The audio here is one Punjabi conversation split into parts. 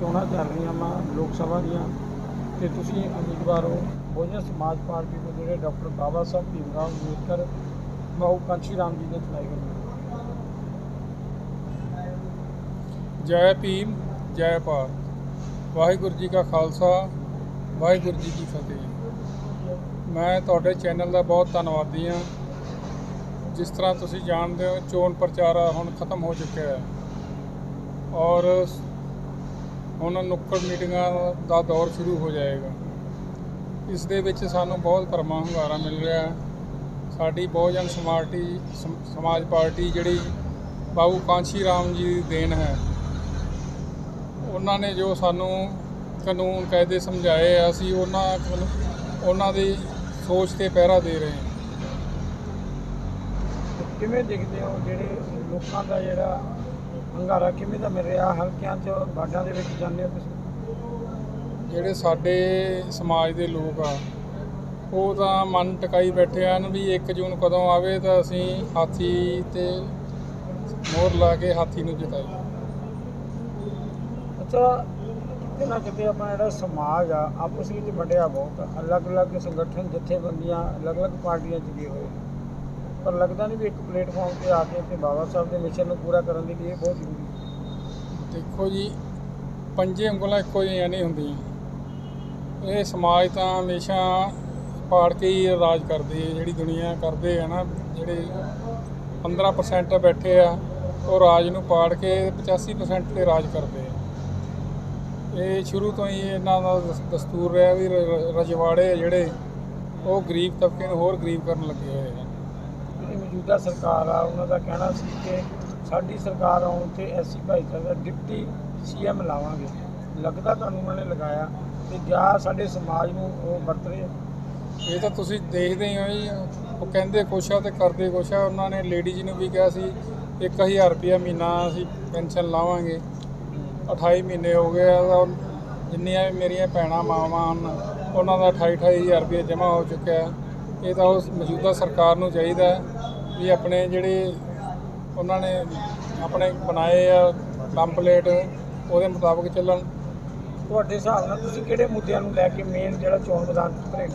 ਚੋਣਾਂ ਚੱਲ ਰਹੀਆਂ ਵਾ ਲੋਕ ਸਭਾ ਦੀਆਂ? ਤੇ ਤੁਸੀਂ ਉਮੀਦਵਾਰ ਹੋ। ਬਹੁਜਨ ਸਮਾਜ ਪਾਰਟੀ ਤੋਂ ਜਿਹੜੇ ਡਾਕਟਰ ਬਾਬਾ ਸਾਹਿਬ ਭੀਮ ਭੀਮਰਾਓ ਅੰਬੇਦਕਰ ਬਾਉ ਕਾਂਸ਼ੀ ਰਾਮ ਜੀ ਨੇ ਚੁਣਾਈ ਗਏ ਜੈ ਭੀਮ, ਜੈ ਭਾਰਤ। ਵਾਹਿਗੁਰੂ ਜੀ ਕਾ ਖਾਲਸਾ, ਵਾਹਿਗੁਰੂ ਜੀ ਕੀ ਫਤਿਹ। ਮੈਂ ਤੁਹਾਡੇ ਚੈਨਲ ਦਾ ਬਹੁਤ ਧੰਨਵਾਦੀ ਹਾਂ। ਜਿਸ ਤਰ੍ਹਾਂ ਤੁਸੀਂ ਜਾਣਦੇ ਹੋ, ਚੋਣ ਪ੍ਰਚਾਰ ਹੁਣ ਖਤਮ ਹੋ ਚੁੱਕਿਆ ਹੈ। ਔਰ ਹੁਣ ਨੁੱਕੜ ਮੀਟਿੰਗਾਂ ਦਾ ਦੌਰ ਸ਼ੁਰੂ ਹੋ ਜਾਏਗਾ। ਇਸ ਦੇ ਵਿੱਚ ਸਾਨੂੰ ਬਹੁਤ ਭਰਮਾ ਹੁੰਗਾਰਾ ਮਿਲ ਰਿਹਾ ਸਾਡੀ ਬਹੁਜਨ ਸਮਾਰਟੀ ਸਮ- ਸਮਾਜ ਪਾਰਟੀ ਜਿਹੜੀ ਬਾਬੂ ਕਾਂਸ਼ੀ ਰਾਮ ਜੀ ਦੀ ਦੇਣ ਹੈ। ਉਹਨਾਂ ਨੇ ਜੋ ਸਾਨੂੰ ਕਾਨੂੰਨ ਕਾਇਦੇ ਸਮਝਾਏ ਆ, ਅਸੀਂ ਉਹਨਾਂ ਉਹਨਾਂ ਦੀ ਸੋਚ ਤੇ ਪਹਿਰਾ ਦੇ ਰਹੇ ਹਾਂ। ਕਿਵੇਂ ਦੇਖਦੇ ਹੋ ਜਿਹੜੇ ਲੋਕਾਂ ਦਾ ਜਿਹੜਾ ਹੰਗਾਰਾ ਕਿਵੇਂ ਦਾ ਮਿਲ ਰਿਹਾ ਹਲਕਿਆਂ 'ਚ ਬਾਡਾਂ ਦੇ ਵਿੱਚ ਜਾਂਦੇ ਹੋ ਤੁਸੀਂ ਜਿਹੜੇ ਸਾਡੇ ਸਮਾਜ ਦੇ ਲੋਕ ਆ ਉਹ ਤਾਂ ਮਨ ਟਿਕਾਈ ਬੈਠੇ ਹਨ ਵੀ 1 ਜੂਨ ਕਦੋਂ ਆਵੇ ਤਾਂ ਅਸੀਂ ਹਾਥੀ ਤੇ ਮੋਹਰ ਲਾ ਕੇ ਹਾਥੀ ਨੂੰ ਜਿਤਾਈਏ ਅੱਛਾ ਕਿਤੇ ਨਾ ਕਿਤੇ ਆਪਣਾ ਜਿਹੜਾ ਸਮਾਜ ਆ ਆਪਸ ਵਿੱਚ ਵੰਡਿਆ ਬਹੁਤ। ਅਲੱਗ-ਅਲੱਗ ਸੰਗਠਨ ਜਥੇਬੰਦੀਆਂ ਅਲੱਗ-ਅਲੱਗ ਪਾਰਟੀਆਂ 'ਚ ਗਏ ਹੋਏ। ਪਰ ਲੱਗਦਾ ਨਹੀਂ ਵੀ ਇੱਕ ਪਲੇਟਫਾਰਮ ਤੇ ਆ ਕੇ ਤੇ ਬਾਬਾ ਸਾਹਿਬ ਦੇ ਮਿਸ਼ਨ ਨੂੰ ਪੂਰਾ ਕਰਨ ਦੇ ਲਈ ਇਹ ਬਹੁਤ ਜ਼ਰੂਰੀ ਹੈ। ਦੇਖੋ ਜੀ, ਪੰਜੇ ਉਂਗਲਾਂ ਇੱਕੋ ਜਿਹੀਆਂ ਨਹੀਂ ਹੁੰਦੀਆਂ। ਇਹ ਸਮਾਜ ਤਾਂ ਹਮੇਸ਼ਾ ਪਾੜ ਕੇ ਹੀ ਰਾਜ ਕਰਦੀ ਹੈ ਜਿਹੜੀ ਦੁਨੀਆ ਕਰਦੇ ਆ ਨਾ, ਜਿਹੜੇ 15% ਬੈਠੇ ਆ, ਉਹ ਰਾਜ ਨੂੰ ਪਾੜ ਕੇ 85% ਤੇ ਰਾਜ ਕਰਦੇ ਆ। ਇਹ ਸ਼ੁਰੂ ਤੋਂ ਹੀ ਇਹਨਾਂ ਦਾ ਦਸ- ਦਸਤੂਰ ਰਿਹਾ ਵੀ ਰ- ਰਜਵਾੜੇ ਆ ਜਿਹੜੇ, ਉਹ ਗਰੀਬ ਤਬਕੇ ਨੂੰ ਹੋਰ ਗਰੀਬ ਕਰਨ ਲੱਗੇ ਹੋਏ ਆ। ਮੌਜੂਦਾ ਸਰਕਾਰ ਆ, ਉਹਨਾਂ ਦਾ ਕਹਿਣਾ ਸੀ ਕਿ ਸਾਡੀ ਸਰਕਾਰ ਆਉਣ ਤੇ ਐਸੀ ਭਾਈਚਾਰੇ ਦਾ ਡਿਪਟੀ ਸੀਐਮ ਲਾਵਾਂਗੇ। ਲੱਗਦਾ ਤੁਹਾਨੂੰ ਉਹਨਾਂ ਨੇ ਲਗਾਇਆ ਤੇ ਜਾਂ ਸਾਡੇ ਸਮਾਜ ਨੂੰ ਉਹ ਵਰਤ ਰਹੇ ਆ? ਇਹ ਤਾਂ ਤੁਸੀਂ ਦੇਖਦੇ ਹੀ ਹੋ ਜੀ, ਉਹ ਕਹਿੰਦੇ ਕੁਛ ਆ ਤੇ ਕਰਦੇ ਕੁਛ ਆ, ਉਹਨਾਂ ਨੇ ਲੇਡੀਜ਼ ਨੂੰ ਵੀ ਕਿਹਾ ਸੀ 1000 ਰੁਪਇਆ ਮਹੀਨਾ ਅਸੀਂ ਪੈਨਸ਼ਨ ਲਾਵਾਂਗੇ। 28 ਮਹੀਨੇ ਹੋ ਗਏ ਆ, ਤਾਂ ਜਿੰਨੀਆਂ ਵੀ ਮੇਰੀਆਂ ਭੈਣਾਂ ਮਾਵਾਂ ਹਨ, ਉਹਨਾਂ ਦਾ 28 28000 ਰੁਪਇਆ ਜਮ੍ਹਾਂ ਹੋ ਚੁੱਕਿਆ। ਹੈ। ਇਹ ਤਾਂ ਉਸ ਮੌਜੂਦਾ ਸਰਕਾਰ ਨੂੰ ਚਾਹੀਦਾ ਹੈ। ਵੀ ਆਪਣੇ ਜਿਹੜੇ ਉਹਨਾਂ ਨੇ ਆਪਣੇ ਬਣਾਏ ਆ ਕੰਪਲੀਟ ਉਹਦੇ ਮੁਤਾਬਕ ਚੱਲਣ। ਤੁਹਾਡੇ ਹਿਸਾਬ ਨਾਲ ਤੁਸੀਂ ਕਿਹੜੇ ਮੁੱਦਿਆਂ ਨੂੰ ਲੈ ਕੇ ਮੇਨ ਜਿਹੜਾ ਚੋਣ ਮੈਦਾਨ ਉਤਰੇ?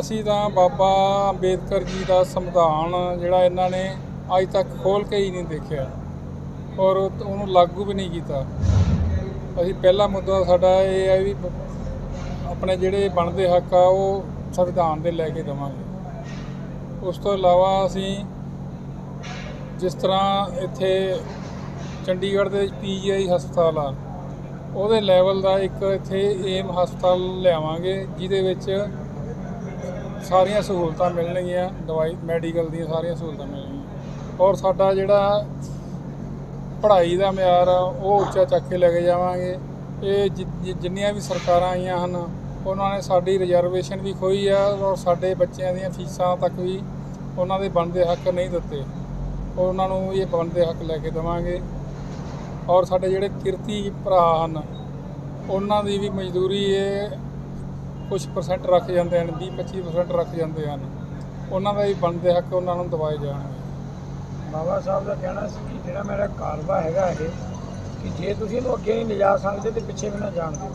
ਅਸੀਂ ਤਾਂ ਬਾਬਾ ਅੰਬੇਦਕਰ ਜੀ ਦਾ ਸੰਵਿਧਾਨ ਜਿਹੜਾ ਇਹਨਾਂ ਨੇ ਅੱਜ ਤੱਕ ਖੋਲ ਕੇ ਹੀ ਨਹੀਂ ਦੇਖਿਆ। ਔਰ ਉਹ- ਉਹਨੂੰ ਲਾਗੂ ਵੀ ਨਹੀਂ ਕੀਤਾ। ਅਸੀਂ ਪਹਿਲਾ ਮੁੱਦਾ ਸਾਡਾ ਇਹ ਹੈ ਵੀ ਆਪਣੇ ਜਿਹੜੇ ਬਣਦੇ ਹੱਕ ਆ ਉਹ ਸੰਵਿਧਾਨ ਦੇ ਲੈ ਕੇ ਦੇਵਾਂਗੇ। ਉਸ ਤੋਂ ਇਲਾਵਾ ਅਸੀਂ ਜਿਸ ਤਰ੍ਹਾਂ ਇੱਥੇ ਚੰਡੀਗੜ੍ਹ ਦੇ ਵਿੱਚ ਪੀਜੀਆਈ ਹਸਪਤਾਲ ਆ, ਉਹਦੇ ਲੈਵਲ ਦਾ ਇੱਕ ਇੱਥੇ ਏਮ ਹਸਪਤਾਲ ਲਿਆਵਾਂਗੇ, ਜਿਹਦੇ ਵਿੱਚ ਸਾਰੀਆਂ ਸਹੂਲਤਾਂ ਮਿਲਣਗੀਆਂ, ਦਵਾਈ ਮੈਡੀਕਲ ਦੀਆਂ ਸਾਰੀਆਂ ਸਹੂਲਤਾਂ ਮਿਲਣਗੀਆਂ। ਔਰ ਸਾਡਾ ਜਿਹੜਾ ਪੜ੍ਹਾਈ ਦਾ ਮਿਆਰ ਆ, ਉਹ ਉੱਚਾ ਚੱਕ ਕੇ ਲੈ ਕੇ ਜਾਵਾਂਗੇ। ਇਹ ਜਿ- ਜਿੰਨੀਆਂ ਵੀ ਸਰਕਾਰਾਂ ਆਈਆਂ ਹਨ ਉਹਨਾਂ ਨੇ ਸਾਡੀ ਰਿਜ਼ਰਵੇਸ਼ਨ ਵੀ ਖੋਈ ਆ ਔਰ ਸਾਡੇ ਬੱਚਿਆਂ ਦੀਆਂ ਫੀਸਾਂ ਤੱਕ ਵੀ ਉਹਨਾਂ ਦੇ ਬਣਦੇ ਹੱਕ ਨਹੀਂ ਦਿੱਤੇ। ਉਹਨਾਂ ਨੂੰ ਇਹ ਬਣਦੇ ਹੱਕ ਲੈ ਕੇ ਦੇਵਾਂਗੇ। ਔਰ ਸਾਡੇ ਜਿਹੜੇ ਕਿਰਤੀ ਭਰਾ ਹਨ, ਉਹਨਾਂ ਦੀ ਵੀ ਮਜ਼ਦੂਰੀ ਇਹ ਕੁਝ ਪਰਸੈਂਟ ਰੱਖ ਜਾਂਦੇ ਹਨ 20 25% ਰੱਖ ਜਾਂਦੇ ਹਨ। ਉਹਨਾਂ ਦਾ ਵੀ ਬਣਦੇ ਹੱਕ ਉਹਨਾਂ ਨੂੰ ਦਵਾਏ ਜਾਣਗੇ। ਬਾਬਾ ਸਾਹਿਬ ਦਾ ਕਹਿਣਾ ਸੀ ਕਿ ਜਿਹੜਾ ਮੇਰਾ ਕਾਰਵਾ ਹੈਗਾ ਇਹ, ਕਿ ਜੇ ਤੁਸੀਂ ਇਹਨੂੰ ਅੱਗੇ ਨਹੀਂ ਲਿਜਾ ਸਕਦੇ ਤੇ ਪਿੱਛੇ ਵੀ ਨਾ ਜਾਣ ਦਿਓ।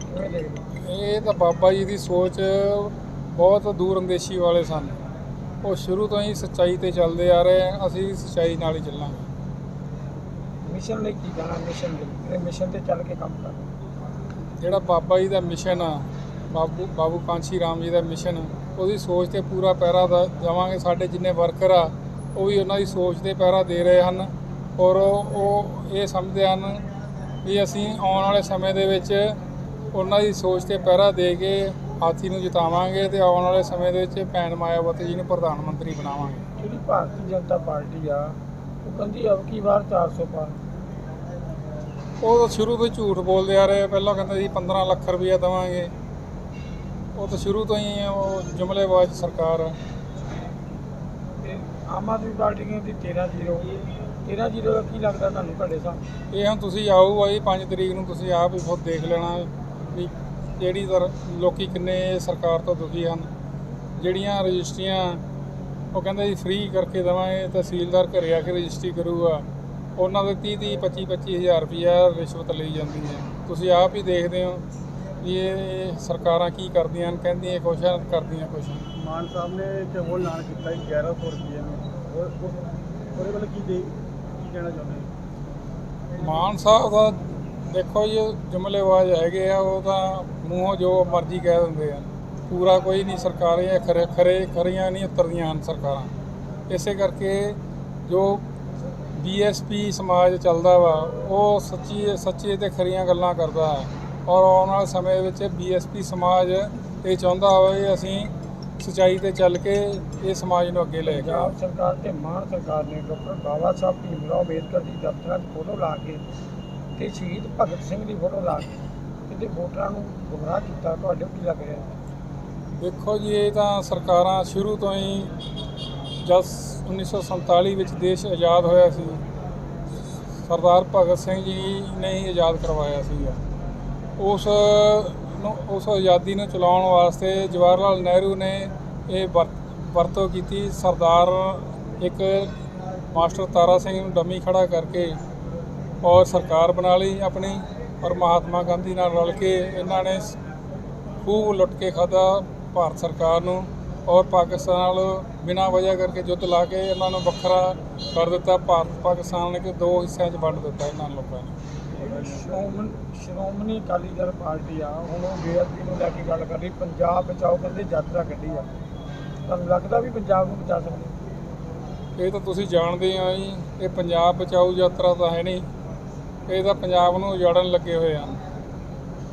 ਕਿਵੇਂ ਦੇਖਦੇ ਇਹ ਤਾਂ ਬਾਬਾ ਜੀ ਦੀ ਸੋਚ ਬਹੁਤ ਦੂਰ ਅੰਦੇਸ਼ੀ ਵਾਲੇ ਸਨ। ਉਹ ਸ਼ੁਰੂ ਤੋਂ ਹੀ ਸੱਚਾਈ ਤੇ ਚੱਲਦੇ ਆ ਰਹੇ ਆ ਅਸੀਂ ਸੱਚਾਈ ਨਾਲ ਹੀ ਚੱਲਾਂਗੇ। ਮਿਸ਼ਨ ਲਈ ਕੀ ਜਾਣਾ ਮਿਸ਼ਨ ਲਈ? ਇਹ ਮਿਸ਼ਨ ਤੇ ਚੱਲ ਕੇ ਕੰਮ ਕਰਨਾ। ਜਿਹੜਾ ਬਾਬਾ ਜੀ ਦਾ ਮਿਸ਼ਨ ਆ ਬਾਬੂ ਬਾਬੂ ਕਾਂਸ਼ੀ ਰਾਮ ਜੀ ਦਾ ਮਿਸ਼ਨ ਉਹਦੀ ਸੋਚ ਤੇ ਪੂਰਾ ਪਹਿਰਾ ਦ- ਦੇਵਾਂਗੇ ਸਾਡੇ ਜਿੰਨੇ ਵਰਕਰ ਆ ਉਹ ਵੀ ਉਹਨਾਂ ਦੀ ਸੋਚ ਤੇ ਪਹਿਰਾ ਦੇ ਰਹੇ ਹਨ। ਔਰ ਉਹ ਉਹ ਇਹ ਸਮਝਦੇ ਹਨ ਵੀ ਅਸੀਂ ਆਉਣ ਵਾਲੇ ਸਮੇਂ ਦੇ ਵਿੱਚ ਉਹਨਾਂ ਦੀ ਸੋਚ ਤੇ ਪਹਿਰਾ ਦੇ ਕੇ ਹਾਥੀ ਨੂੰ ਜਿਤਾਵਾਂਗੇ ਤੇ ਆਉਣ ਵਾਲੇ ਸਮੇਂ ਦੇ ਵਿੱਚ ਭੈਣ ਮਾਇਆਵਤੀ ਜੀ ਨੂੰ ਪ੍ਰਧਾਨ ਮੰਤਰੀ ਬਣਾਵਾਂਗੇ। ਜਿਹੜੀ ਭਾਰਤੀ ਜਨਤਾ ਪਾਰਟੀ ਆ ਉਹ ਕਹਿੰਦੀ ਅਬ ਕੀ ਵਾਰ 400 ਪਾਰ ਉਹ ਤਾਂ ਸ਼ੁਰੂ ਤੋਂ ਹੀ ਝੂਠ ਬੋਲਦੇ ਆ ਰਹੇ ਪਹਿਲਾਂ ਕਹਿੰਦੇ ਸੀ 15 ਲੱਖ ਰੁਪਈਆ ਦੇਵਾਂਗੇ। ਉਹ ਤਾਂ ਸ਼ੁਰੂ ਤੋਂ ਹੀ ਉਹ ਜੁਮਲੇਬਾਜ਼ ਸਰਕਾਰ ਆ। ਤੇ ਆਮ ਆਦਮੀ ਪਾਰਟੀ ਕਹਿੰਦੀ 13 ਜ਼ੀਰੋ। 13 ਜ਼ੀਰੋ ਦਾ ਕੀ ਲੱਗਦਾ ਤੁਹਾਨੂੰ ਤੁਹਾਡੇ ਸਾਹਮਣੇ? ਇਹ ਹੁਣ ਤੁਸੀਂ ਆਓ ਬਾਈ 5 ਤਰੀਕ ਨੂੰ ਤੁਸੀਂ ਆਪ ਹੀ ਖੁਦ ਦੇਖ ਲੈਣਾ। ਵੀ ਕਿਹੜੀ ਦਰ ਲੋਕੀ ਕਿੰਨੇ ਸਰਕਾਰ ਤੋਂ ਦੁਖੀ ਹਨ। ਜਿਹੜੀਆਂ ਰਜਿਸਟਰੀਆਂ ਉਹ ਕਹਿੰਦੇ ਜੀ ਫ੍ਰੀ ਕਰਕੇ ਦੇਵਾਂਗੇ ਤਹਿਸੀਲਦਾਰ ਘਰੇ ਆ ਕੇ ਰਜਿਸਟਰੀ ਕਰੂਗਾ। ਉਹਨਾਂ ਦੇ 30 30 25 25 ਹਜ਼ਾਰ ਰੁਪਇਆ ਰਿਸ਼ਵਤ ਲਈ ਜਾਂਦੀ ਹੈ। ਤੁਸੀਂ ਆਪ ਹੀ ਦੇਖਦੇ ਹੋ ਵੀ ਇਹ ਸਰਕਾਰਾਂ ਕੀ ਕਰਦੀਆਂ ਹਨ ਕਹਿੰਦੀਆਂ ਕੁਛ ਹਨ ਕਰਦੀਆਂ ਕੁਛ। ਮਾਨ ਸਾਹਿਬ ਨੇ ਇੱਥੇ ਹੋਰ ਐਲਾਨ ਕੀਤਾ ਹੈ 1100 ਰੁਪਏ ਨੂੰ। ਉਹਦੇ ਵੱਲ ਕੀ ਦੇ ਕੀ ਕਹਿਣਾ ਚਾਹੁੰਦੇ ਮਾਨ ਸਾਹਿਬ ਦਾ ਦੇਖੋ ਜੀ ਜੁਮਲੇਬਾਜ਼ ਹੈਗੇ ਆ ਉਹ ਤਾਂ ਮੂੰਹੋਂ ਜੋ ਮਰਜ਼ੀ ਕਹਿ ਦਿੰਦੇ ਆ। ਪੂਰਾ ਕੋਈ ਨਹੀਂ ਸਰਕਾਰਾਂ ਖਰੇ ਖਰੇ ਖਰੀਆਂ ਨਹੀਂ ਉਤਰਦੀਆਂ ਹਨ ਸਰਕਾਰਾਂ। ਇਸੇ ਕਰਕੇ ਜੋ ਬੀਐਸਪੀ ਸਮਾਜ ਚੱਲਦਾ ਵਾ ਉਹ ਸੱਚੀ ਸੱਚੀ ਤੇ ਖਰੀਆਂ ਗੱਲਾਂ ਕਰਦਾ ਹੈ। ਔਰ ਆਉਣ ਵਾਲੇ ਸਮੇਂ ਵਿੱਚ ਬੀਐਸਪੀ ਸਮਾਜ ਇਹ ਚਾਹੁੰਦਾ ਹੋਵੇ ਅਸੀਂ ਸੱਚਾਈ ਤੇ ਚੱਲ ਕੇ ਇਹ ਸਮਾਜ ਨੂੰ ਅੱਗੇ ਲੈ ਕੇ ਸਰਕਾਰ ਤੇ ਮਾਨ ਸਰਕਾਰ ਨੇ ਡਾਕਟਰ ਬਾਬਾ ਸਾਹਿਬ ਭੀਮਰਾਓ ਅੰਬੇਦਕਰ ਦੀ ਦਫ਼ਤਰਾਂ 'ਚ ਫੋਟੋ ਲਾ ਕੇ ਤੇ ਸ਼ਹੀਦ ਭਗਤ ਸਿੰਘ ਦੀ ਫੋਟੋ ਲਾ ਕੇ ਕਿਤੇ ਵੋਟਰਾਂ ਨੂੰ ਗੁੰਮਰਾਹ ਕੀਤਾ, ਤੁਹਾਡੇ ਕੀ ਲੱਗ ਰਿਹਾ। ਦੇਖੋ ਜੀ, ਇਹ ਤਾਂ ਸਰਕਾਰਾਂ ਸ਼ੁਰੂ ਤੋਂ ਹੀ ਜਦ 1947 ਵਿੱਚ ਦੇਸ਼ ਆਜ਼ਾਦ ਹੋਇਆ ਸੀ। ਸਰਦਾਰ ਭਗਤ ਸਿੰਘ ਜੀ ਨੇ ਹੀ ਆਜ਼ਾਦ ਕਰਵਾਇਆ ਸੀਗਾ। ਉਸ ਨੂੰ, ਉਸ ਆਜ਼ਾਦੀ ਨੂੰ ਚਲਾਉਣ ਵਾਸਤੇ ਜਵਾਹਰ ਲਾਲ ਨਹਿਰੂ ਨੇ ਇਹ ਵਰ- ਵਰਤੋਂ ਕੀਤੀ। ਸਰਦਾਰ ਇੱਕ ਮਾਸਟਰ ਤਾਰਾ ਸਿੰਘ ਨੂੰ ਡੰਮੀ ਖੜਾ ਕਰਕੇ ਔਰ ਸਰਕਾਰ ਬਣਾ ਲਈ ਆਪਣੀ ਔਰ ਮਹਾਤਮਾ ਗਾਂਧੀ ਨਾਲ ਰਲ ਕੇ ਇਹਨਾਂ ਨੇ ਖੂਬ ਲੁੱਟ ਕੇ ਖਾਦਾ ਭਾਰਤ ਸਰਕਾਰ ਨੂੰ ਔਰ ਪਾਕਿਸਤਾਨ ਨਾਲ ਬਿਨਾਂ ਵਜ੍ਹਾ ਕਰਕੇ ਯੁੱਧ ਲਾ ਕੇ ਇਹਨਾਂ ਨੂੰ ਵੱਖਰਾ ਕਰ ਦਿੱਤਾ। ਭਾਰਤ ਪਾਕਿਸਤਾਨ ਨੇ ਕਿ ਦੋ ਹਿੱਸਿਆਂ 'ਚ ਵੰਡ ਦਿੱਤਾ ਇਹਨਾਂ ਲੋਕਾਂ ਨੇ। ਸ਼੍ਰੋਮਣੀ ਸ਼੍ਰੋਮਣੀ ਅਕਾਲੀ ਦਲ ਪਾਰਟੀ ਆ ਹੁਣ ਉਹ ਬੇਅਦਬੀ ਨੂੰ ਲੈ ਕੇ ਗੱਲ ਕਰ ਰਹੀ ਪੰਜਾਬ ਬਚਾਓ ਕਹਿੰਦੇ ਯਾਤਰਾ ਕੱਢੀ ਆ। ਤੁਹਾਨੂੰ ਲੱਗਦਾ ਵੀ ਪੰਜਾਬ ਨੂੰ ਬਚਾ ਸਕਦੇ? ਇਹ ਤਾਂ ਤੁਸੀਂ ਜਾਣਦੇ ਹੋ ਜੀ ਇਹ ਪੰਜਾਬ ਬਚਾਊ ਯਾਤਰਾ ਤਾਂ ਹੈ ਨਹੀਂ। ਇਹ ਤਾਂ ਪੰਜਾਬ ਨੂੰ ਉਜਾੜਨ ਲੱਗੇ ਹੋਏ ਆ।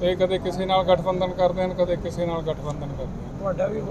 ਇਹ ਕਦੇ ਕਿਸੇ ਨਾਲ ਗਠਬੰਧਨ ਕਰਦੇ ਹਨ, ਕਦੇ ਕਿਸੇ ਨਾਲ ਗਠਬੰਧਨ ਕਰਦੇ ਹਨ। ਤੁਹਾਡਾ ਵੀ